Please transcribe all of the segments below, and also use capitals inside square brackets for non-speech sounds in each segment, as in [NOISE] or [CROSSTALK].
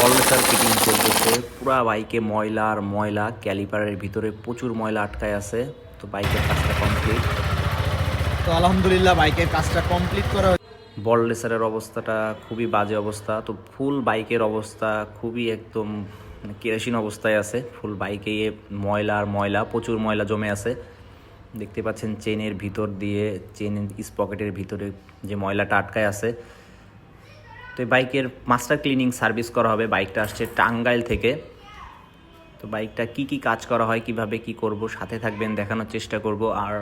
বললেসার fitting চলতেছে। পুরা বাইকে ময়লা আর ময়লা ক্যালিপারের ভিতরে প্রচুর ময়লা আটকায় আছে তো বাইকের কাজটা কমপ্লিট। তো আলহামদুলিল্লাহ বাইকের কাজটা কমপ্লিট করা। বললেসারের অবস্থাটা খুবই বাজে অবস্থা তো ফুল বাইকের অবস্থা খুবই একদম মানে কেরোসিন অবস্থায় আছে। ফুল বাইকে ময়লা আর ময়লা প্রচুর ময়লা জমে আছে। দেখতে পাচ্ছেন চেনের ভিতর দিয়ে চেন স্পকেটের ভিতরে যে ময়লাটা আটকায় আছে। তো এই বাইকের মাস্টার ক্লিনিং সার্ভিস করা হবে। বাইকটা আসছে টাঙ্গাইল থেকে। তো বাইকটা কি কি কাজ করা হয়, কীভাবে কি করব, সাথে থাকবেন, দেখানোর চেষ্টা করব। আর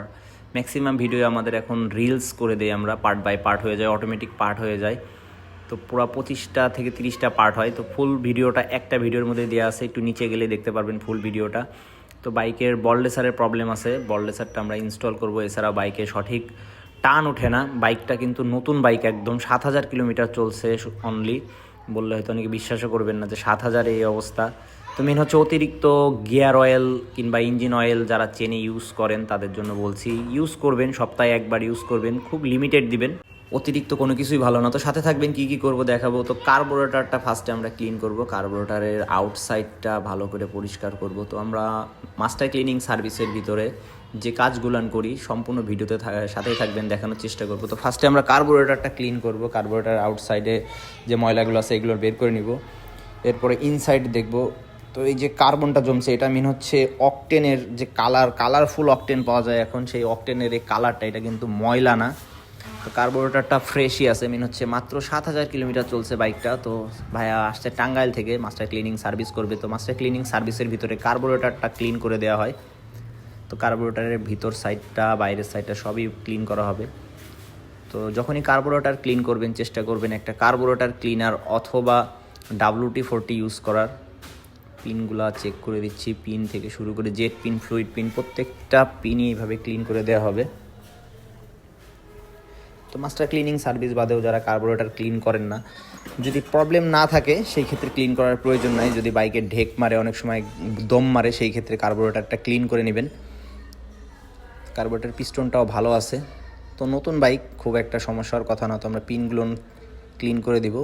ম্যাক্সিমাম ভিডিও আমাদের এখন রিলস করে দেই আমরা পার্ট বাই পার্ট হয়ে যায় অটোমেটিক পার্ট হয়ে যায়। তো পুরো পঁচিশটা থেকে তিরিশটা পার্ট হয়। তো ফুল ভিডিওটা একটা ভিডিওর মধ্যে দেওয়া আছে, একটু নিচে গেলে দেখতে পারবেন ফুল ভিডিওটা তো বাইকের বললেসারের প্রবলেম আছে। বললেসারটা আমরা ইনস্টল করব এছাড়া বাইকে সঠিক টান ওঠে না। বাইকটা কিন্তু নতুন বাইক, একদম সাত হাজার কিলোমিটার চলছে অনলি বললে হয়তো অনেকে বিশ্বাসও করবেন না যে সাত হাজার এই অবস্থা। তো মেন হচ্ছে অতিরিক্ত গিয়ার অয়েল কিংবা ইঞ্জিন অয়েল যারা চেনে ইউজ করেন, তাদের জন্য বলছি ইউজ করবেন, সপ্তাহে একবার ইউজ করবেন, খুব লিমিটেড দিবেন। অতিরিক্ত কোনো কিছুই ভালো না। তো সাথে থাকবেন, কি কি করব দেখাবো। তো কার্বোরেটারটা ফার্স্টে আমরা ক্লিন করব। কার্বোরেটারের আউটসাইডটা ভালো করে পরিষ্কার করব। তো আমরা মাস্টার ক্লিনিং সার্ভিসের ভিতরে যে কাজগুলান করি, সম্পূর্ণ ভিডিওতে সাথেই থাকবেন, দেখানোর চেষ্টা করব। তো ফার্স্টে আমরা কার্বোরেটারটা ক্লিন করব কার্বোরেটার আউটসাইডে যে ময়লাগুলো আছে এগুলো বের করে নিব। এরপরে ইনসাইড দেখব। তো এই যে কার্বনটা জমছে, এটা মিন হচ্ছে অকটেনের যে কালার কালারফুল অকটেন পাওয়া যায় এখন, সেই অকটেনের এই কালারটা এটা কিন্তু ময়লা না। তো কার্বোরেটারটা ফ্রেশই আছে মিন হচ্ছে মাত্র সাত হাজার কিলোমিটার চলছে বাইকটা তো ভাইয়া আসছে টাঙ্গাইল থেকে মাস্টার ক্লিনিং সার্ভিস করবে। তো মাস্টার ক্লিনিং সার্ভিসের ভিতরে কার্বোরেটারটা ক্লিন করে দেওয়া হয়। তো কার্বোরেটারের ভিতর সাইডটা, বাইরের সাইডটা সবই ক্লিন করা হবে। তো যখনই কার্বোরেটার ক্লিন করবেন, চেষ্টা করবেন একটা কার্বোরেটার ক্লিনার অথবা ডাব্লুটি ফোরটি ইউজ করার। পিনগুলা চেক করে দিচ্ছি, পিন থেকে শুরু করে জেট পিন ফ্লুইড পিন প্রত্যেকটা পিনই এইভাবে ক্লিন করে দেওয়া হবে। তো মাস্টার ক্লিনিং সার্ভিস বাদেও যারা কার্বোরেটার ক্লিন করেন না, যদি প্রবলেম না থাকে, সেই ক্ষেত্রে ক্লিন করার প্রয়োজন নাই। যদি বাইকে ঢেক মারে, অনেক সময় দম মারে, সেই ক্ষেত্রে কার্বোরেটারটা ক্লিন করে নেবেন। কার্বোরেটার পিস্টনটাও ভালো আছে। তো নতুন বাইক, খুব একটা সমস্যার কথা না, তো আমরা পিনগুলো ক্লিন করে দিব।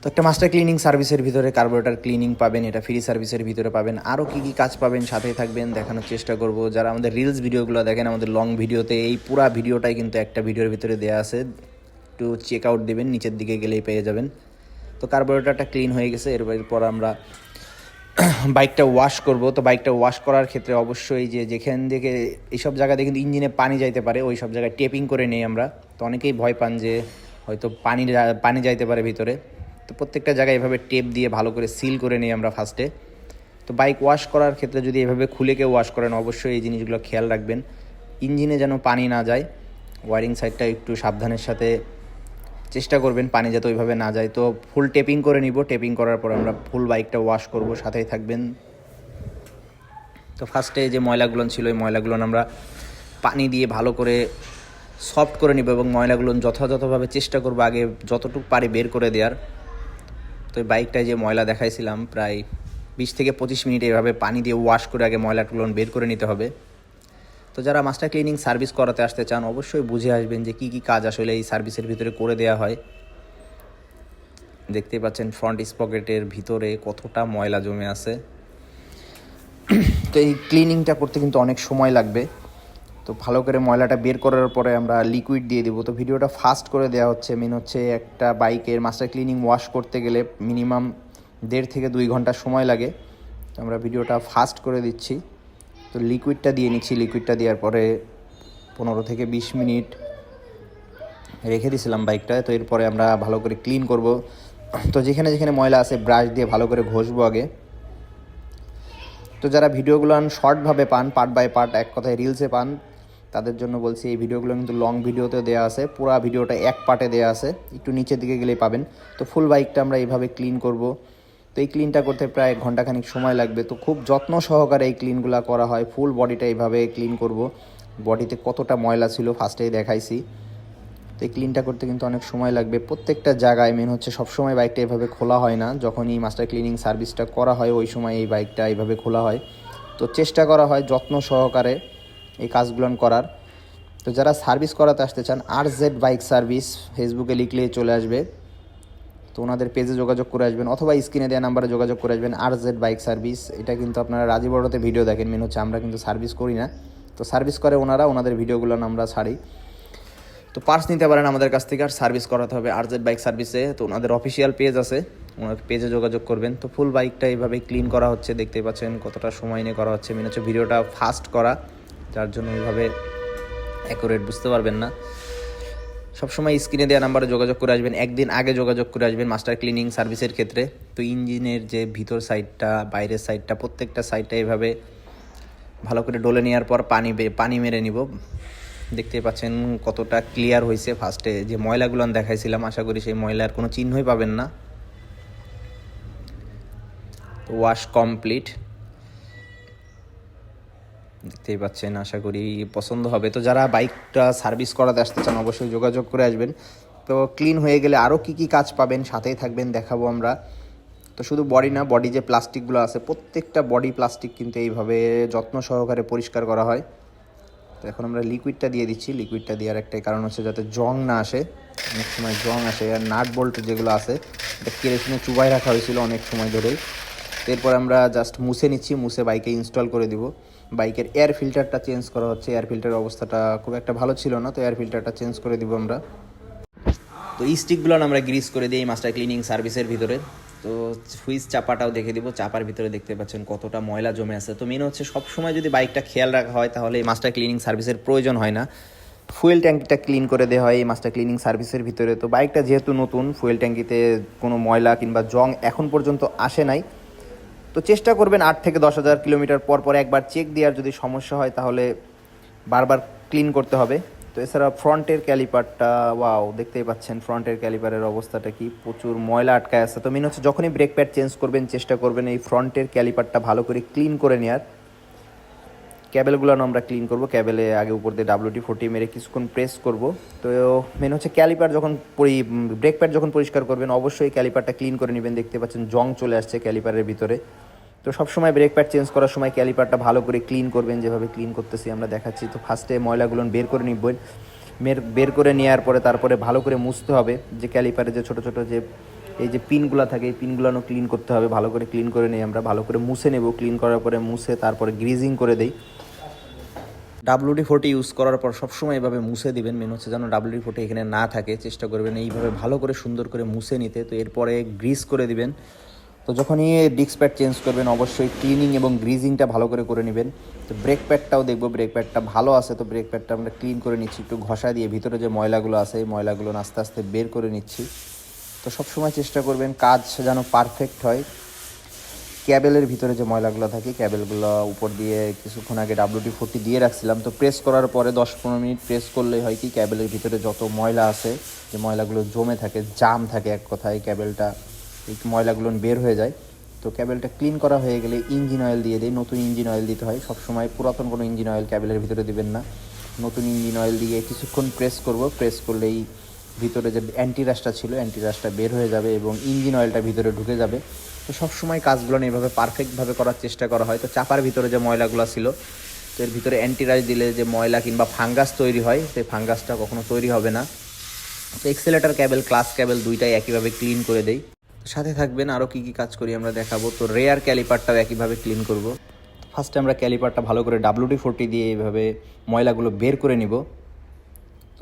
তো একটা মাস্টার ক্লিনিং সার্ভিসের ভিতরে কার্বোরেটার ক্লিনিং পাবেন, এটা ফ্রি সার্ভিসের ভিতরে পাবেন। আরও কী কী কাজ পাবেন, সাথেই থাকবেন, দেখানোর চেষ্টা করব। যারা আমাদের রিলস ভিডিওগুলো দেখেন, আমাদের লং ভিডিওতে এই পুরা ভিডিওটাই কিন্তু একটা ভিডিওর ভিতরে দেওয়া আছে। একটু চেক আউট দেবেন, নিচের দিকে গেলেই পেয়ে যাবেন। তো কার্বোরেটারটা ক্লিন হয়ে গেছে, এরপর আমরা [CLEARS THROAT] বাইকটা ওয়াশ করব। তো বাইকটা ওয়াশ করার ক্ষেত্রে অবশ্যই যে যেখান থেকে এইসব জায়গাতে কিন্তু ইঞ্জিনে পানি যাইতে পারে ওই সব জায়গায় টেপিং করে নেই আমরা। তো অনেকেই ভয় পান যে হয়তো পানি পানি যাইতে পারে ভিতরে। তো প্রত্যেকটা জায়গায় এভাবে টেপ দিয়ে ভালো করে সিল করে নিই আমরা ফার্স্টে তো বাইক ওয়াশ করার ক্ষেত্রে যদি এভাবে খুলে কেউ ওয়াশ করেন, অবশ্যই এই জিনিসগুলো খেয়াল রাখবেন। ইঞ্জিনে যেন পানি না যায় ওয়ারিং সাইডটা একটু সাবধানের সাথে চেষ্টা করবেন পানি যাতে ওইভাবে না যায়। তো ফুল টেপিং করে নিব। টেপিং করার পর আমরা ফুল বাইকটা ওয়াশ করব, সাথেই থাকবেন। তো ফার্স্টে যে ময়লাগুলো ছিল, ওই ময়লাগুলো আমরা পানি দিয়ে ভালো করে সফট করে নিব এবং ময়লাগুলো যথাযথভাবে চেষ্টা করব আগে যতটুকু পারি বের করে দেওয়ার। তো এই বাইকটায় যে ময়লা দেখাইছিলাম, প্রায় বিশ থেকে পঁচিশ মিনিট এভাবে পানি দিয়ে ওয়াশ করে আগে ময়লাগুলো বের করে নিতে হবে। তো যারা মাস্টার ক্লিনিং সার্ভিস করাতে আসতে চান, অবশ্যই বুঝে আসবেন যে কি কি কাজ আসলে এই সার্ভিসের ভিতরে করে দেওয়া হয়। দেখতে পাচ্ছেন ফ্রন্ট স্পকেটের ভিতরে কতটা ময়লা জমে আছে। তো এই ক্লিনিংটা করতে কিন্তু অনেক সময় লাগবে। তো ভালো করে ময়লাটা বের করার পরে আমরা লিকুইড দিয়ে দেবো। তো ভিডিওটা ফাস্ট করে দেওয়া হচ্ছে। মেন হচ্ছে একটা বাইকের মাস্টার ক্লিনিং ওয়াশ করতে গেলে মিনিমাম দেড় থেকে দুই ঘণ্টা সময় লাগে। আমরা ভিডিওটা ফাস্ট করে দিচ্ছি। তো লিকুইডটা দিয়ে নিচ্ছি। লিকুইডটা দেওয়ার পরে পনেরো থেকে বিশ মিনিট রেখে দিয়েছিলাম বাইকটা তো এরপরে আমরা ভালো করে ক্লিন করব। তো যেখানে যেখানে ময়লা আছে ব্রাশ দিয়ে ভালো করে ঘষবো আগে। তো যারা ভিডিওগুলো শর্টভাবে পান পার্ট বাই পার্ট এক কথায় রিলসে পান, তাদের জন্য বলছি এই ভিডিওগুলো কিন্তু লং ভিডিওতে দেওয়া আছে। পুরো ভিডিওটা এক পার্টে দেওয়া আছে। একটু নিচের দিকে গেলেই পাবেন। তো ফুল বাইকটা আমরা এইভাবে ক্লিন করব। তো এই ক্লিনটা করতে প্রায় ঘন্টাখানিক সময় লাগবে। তো খুব যত্ন সহকারে এই ক্লিনগুলো করা হয়। ফুল বডিটা এইভাবে ক্লিন করব। বডিতে কতটা ময়লা ছিল ফার্স্টেই দেখাইছি। তো এই ক্লিনটা করতে কিন্তু অনেক সময় লাগবে। প্রত্যেকটা জায়গায় মেন হচ্ছে সবসময় বাইকটা এভাবে খোলা হয় না। যখনই মাস্টার ক্লিনিং সার্ভিসটা করা হয়, ওই সময় এই বাইকটা এইভাবে খোলা হয়। তো চেষ্টা করা হয় যত্ন সহকারে এই কাজগুলো করার। তো যারা সার্ভিস করাতে আসতে চান আর জেড বাইক সার্ভিস ফেসবুকে লিখলে চলে আসবে। তো ওনাদের পেজে যোগাযোগ করে আসবেন অথবা স্ক্রিনে দেওয়া নাম্বারে যোগাযোগ করে আসবেন আর জেড বাইক সার্ভিস। এটা কিন্তু আপনারা রাজীব রাজীবড়তে ভিডিও দেখেন মেন হচ্ছে আমরা কিন্তু সার্ভিস করি না। তো সার্ভিস করে ওনারা, ওনাদের ভিডিওগুলো আমরা ছাড়ি। তো পার্স নিতে পারেন আমাদের কাছ থেকে, আর সার্ভিস করাতে হবে আর জেড বাইক সার্ভিসে। তো ওনাদের অফিসিয়াল পেজ আছে, ওনার পেজে যোগাযোগ করবেন। তো ফুল বাইকটা এইভাবে ক্লিন করা হচ্ছে, দেখতেই পাচ্ছেন কতটা সময় নিয়ে করা হচ্ছে। মেন হচ্ছে ভিডিওটা ফাস্ট করা, যার জন্য এইভাবে অ্যাকুরেট বুঝতে পারবেন না। সবসময় স্ক্রিনে দেওয়া নাম্বারে যোগাযোগ করে আসবেন। একদিন আগে যোগাযোগ করে আসবেন মাস্টার ক্লিনিং সার্ভিসের ক্ষেত্রে। তো ইঞ্জিনের যে ভিতর সাইডটা, বাইরের সাইডটা, প্রত্যেকটা সাইডটা এভাবে ভালো করে ডলে নেওয়ার পর পানি পানি মেরে নিব। দেখতে পাচ্ছেন কতটা ক্লিয়ার হয়েছে ফার্স্টে। যে ময়লাগুলো দেখাইছিলাম, আশা করি সেই ময়লার কোনো চিহ্নই পাবেন না। Wash complete. দেখতেই পাচ্ছেন, আশা করি পছন্দ হবে। তো যারা বাইকটা সার্ভিস করাতে আসতে চান, অবশ্যই যোগাযোগ করে আসবেন। তো ক্লিন হয়ে গেলে আরও কি কি কাজ পাবেন সাথেই থাকবেন, দেখাবো আমরা। তো শুধু বডি না, বডি যে প্লাস্টিকগুলো আছে, প্রত্যেকটা বডি প্লাস্টিক কিন্তু এইভাবে যত্ন সহকারে পরিষ্কার করা হয়। তো এখন আমরা লিকুইডটা দিয়ে দিচ্ছি। লিকুইডটা দেওয়ার একটাই কারণ হচ্ছে যাতে জং না আসে। অনেক সময় জং আসে আর নাট বোল্ট যেগুলো আছে, এটা কেরোসিনে চুবাই রাখা হয়েছিল অনেক সময় ধরেই। এরপর আমরা জাস্ট মুছে নিচ্ছি, মুছে বাইকে ইনস্টল করে দিব। বাইকের এয়ার ফিল্টারটা চেঞ্জ করা হচ্ছে। এয়ার ফিল্টারের অবস্থাটা খুব একটা ভালো ছিল না, তো এয়ার ফিল্টারটা চেঞ্জ করে দিব আমরা। তো স্টিকগুলো আমরা গ্রিস করে দিই মাস্টার ক্লিনিং সার্ভিসের ভিতরে। তো সুইচ চাপাটাও দেখে দিব, চাপার ভিতরে দেখতে পাচ্ছেন কতটা ময়লা জমে আছে। তো মেন হচ্ছে সব সময় যদি বাইকটা খেয়াল রাখা হয়, তাহলে এই মাস্টার ক্লিনিং সার্ভিসের প্রয়োজন হয় না। ফুয়েল ট্যাঙ্কিটা ক্লিন করে দেওয়া হয় এই মাস্টার ক্লিনিং সার্ভিসের ভিতরে। তো বাইকটা যেহেতু নতুন ফুয়েল ট্যাঙ্কিতে কোনো ময়লা কিংবা জং এখন পর্যন্ত আসে নাই। তো চেষ্টা করবেন আট থেকে দশ হাজার কিলোমিটার পর পর একবার চেক দেওয়ার যদি সমস্যা হয় তাহলে বারবার ক্লিন করতে হবে। তো এছাড়া ফ্রন্টের ক্যালিপারটা ওয়াও দেখতেই পাচ্ছেন ফ্রন্টের ক্যালিপারের অবস্থাটা কি প্রচুর ময়লা আটকায় আছে। তো মেন হচ্ছে যখনই ব্রেক প্যাড চেঞ্জ করবেন, চেষ্টা করবেন এই ফ্রন্টের ক্যালিপারটা ভালো করে ক্লিন করে নেওয়ার ক্যাবেলগুলো আমরা ক্লিন করব। ক্যাবেলে আগে উপর দিয়ে ডাব্লিউটি ফোর্টি মেরে কিছুক্ষণ প্রেস করব। তো মেন হচ্ছে ক্যালিপার যখন পরি ব্রেক প্যাড যখন পরিষ্কার করবেন, অবশ্যই ক্যালিপারটা ক্লিন করে নেবেন। দেখতে পাচ্ছেন জং চলে আসছে ক্যালিপারের ভিতরে। তো সবসময় ব্রেক প্যাড চেঞ্জ করার সময় ক্যালিপারটা ভালো করে ক্লিন করবেন। যেভাবে ক্লিন করতেছি আমরা দেখাচ্ছি। তো ফার্স্টে ময়লাগুলো বের করে নিবেন মের বের করে নেওয়ার পরে তারপরে ভালো করে মুছতে হবে। যে ক্যালিপারে যে ছোট ছোট যে এই যে পিনগুলো থাকে, এই পিনগুলো ক্লিন করতে হবে। ভালো করে ক্লিন করে নিই আমরা ভালো করে মুছে নেব। ক্লিন করার পরে মুছে তারপরে গ্রিজিং করে দেই। ডাব্লিউডি ফোর্টি ইউজ করার পর সবসময় এভাবে মুছে দিবেন। মেন হচ্ছে যেন ডাব্লিউডি ফোর্টি এখানে না থাকে। চেষ্টা করবেন এইভাবে ভালো করে সুন্দর করে মুছে নিতে। তো এরপরে গ্রিস করে দিবেন। তো যখনই ডিস্ক প্যাড চেঞ্জ করবেন, অবশ্যই ক্লিনিং এবং গ্রিজিংটা ভালো করে করে নেবেন। তো ব্রেক প্যাডটাও দেখব। ব্রেক প্যাডটা ভালো আছে তো ব্রেক প্যাডটা আমরা ক্লিন করে নিচ্ছি। একটু ঘষা দিয়ে ভিতরে যে ময়লাগুলো আছে, এই ময়লাগুলো আস্তে আস্তে বের করে নিচ্ছি। তো সবসময় চেষ্টা করবেন কাজ যেন পারফেক্ট হয়। ক্যাবেলের ভিতরে যে ময়লাগুলো থাকে, ক্যাবেলগুলো উপর দিয়ে কিছুক্ষণ আগে ডাব্লিউটি ফোরটি দিয়ে রাখছিলাম। তো প্রেস করার পরে দশ পনেরো মিনিট প্রেস করলেই হয় কি, ক্যাবেলের ভিতরে যত ময়লা আছে, যে ময়লাগুলো জমে থাকে, জাম থাকে এক কথায়, ক্যাবেলটা, এই ময়লাগুলো বের হয়ে যায়। তো ক্যাবেলটা ক্লিন করা হয়ে গেলে ইঞ্জিন অয়েল দিয়ে দেয় নতুন ইঞ্জিন অয়েল দিতে হয়। সবসময় পুরাতন কোনো ইঞ্জিন অয়েল ক্যাবেলের ভিতরে দিবেন না। নতুন ইঞ্জিন অয়েল দিয়ে কিছুক্ষণ প্রেস করব। প্রেস করলেই ভিতরে যে অ্যান্টি রাশটা ছিল অ্যান্টি বের হয়ে যাবে এবং ইঞ্জিন অয়েলটা ভিতরে ঢুকে যাবে। তো সবসময় কাজগুলো এইভাবে পারফেক্টভাবে করার চেষ্টা করা হয়। তো চাপার ভিতরে যে ময়লাগুলো ছিল, তো এর ভিতরে অ্যান্টি রাশ দিলে যে ময়লা কিংবা ফাঙ্গাস তৈরি হয়, সেই ফাঙ্গাসটা কখনো তৈরি হবে না। তো এক্সেলেটার ক্যাবেল ক্লাস ক্যাবেল দুইটাই একইভাবে ক্লিন করে দেই। সাথে থাকবেন আরও কী কী কাজ করি আমরা দেখাবো। তো রেয়ার ক্যালিপারটাও একইভাবে ক্লিন করব। ফার্স্টে আমরা ক্যালিপারটা ভালো করে ডাব্লিউডি ফোরটি দিয়ে এইভাবে ময়লাগুলো বের করে নিব।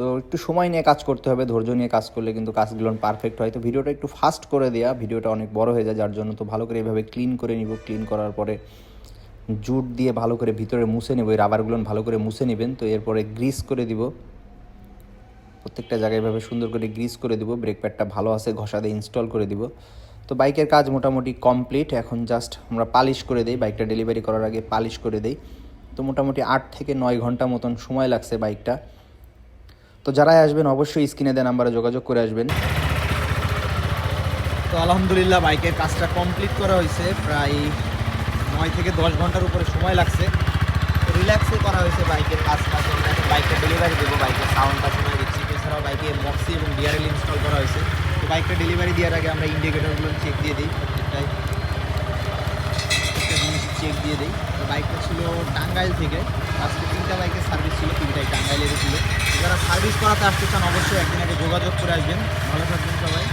তো একটু সময় নিয়ে কাজ করতে হবে, ধৈর্য নিয়ে কাজ করলে কিন্তু কাজগুলো পারফেক্ট হয়। তো ভিডিওটা একটু ফাস্ট করে দেওয়া ভিডিওটা অনেক বড় হয়ে যায়, যার জন্য তো ভালো করে এইভাবে ক্লিন করে নিব। ক্লিন করার পরে জুট দিয়ে ভালো করে ভিতরে মুছে নেব, এই রাবারগুলো ভালো করে মুছে নেবেন। তো এরপরে গ্রিস করে দিব। প্রত্যেকটা জায়গায় এভাবে সুন্দর করে গ্রিস করে দিব ব্রেক প্যাডটা ভালো আছে, ঘষা দিয়ে ইনস্টল করে দিব। তো বাইকের কাজ মোটামুটি কমপ্লিট এখন জাস্ট আমরা পালিশ করে দিই, বাইকটা ডেলিভারি করার আগে পালিশ করে দিই। তো মোটামুটি আট থেকে নয় ঘণ্টা মতন সময় লাগছে বাইকটা। তো যারাই আসবেন, অবশ্যই স্ক্রিনে দেওয়া নাম্বারে যোগাযোগ করে আসবেন। তো আলহামদুলিল্লাহ, বাইকের কাজটা কমপ্লিট করা হয়েছে। প্রায় নয় থেকে দশ ঘণ্টার উপরে সময় লাগছে। রিল্যাক্সে করা হয়েছে বাইকের কাজটা। বাইকটা ডেলিভারি দেবো। বাইকের সাউন্ডটা শোনা দিচ্ছি। এছাড়াও বাইকে মক্সি এবং ডিআরএল ইনস্টল করা হয়েছে। তো বাইকটা ডেলিভারি দেওয়ার আগে আমরা ইন্ডিকেটারগুলো চেক দিয়ে দিই। প্রত্যেকটাই প্রত্যেকটা জিনিস চেক দিয়ে দিই। তো বাইকটা ছিল টাঙ্গাইল থেকে। আজকে তিনটা বাইকের সার্ভিস ছিল, তিনটাই টাঙ্গাইলের ছিল। যারা সার্ভিস করাতে আসতে চান, অবশ্যই একদিন আগে যোগাযোগ করে আসবেন। ভালো থাকবেন সবাই।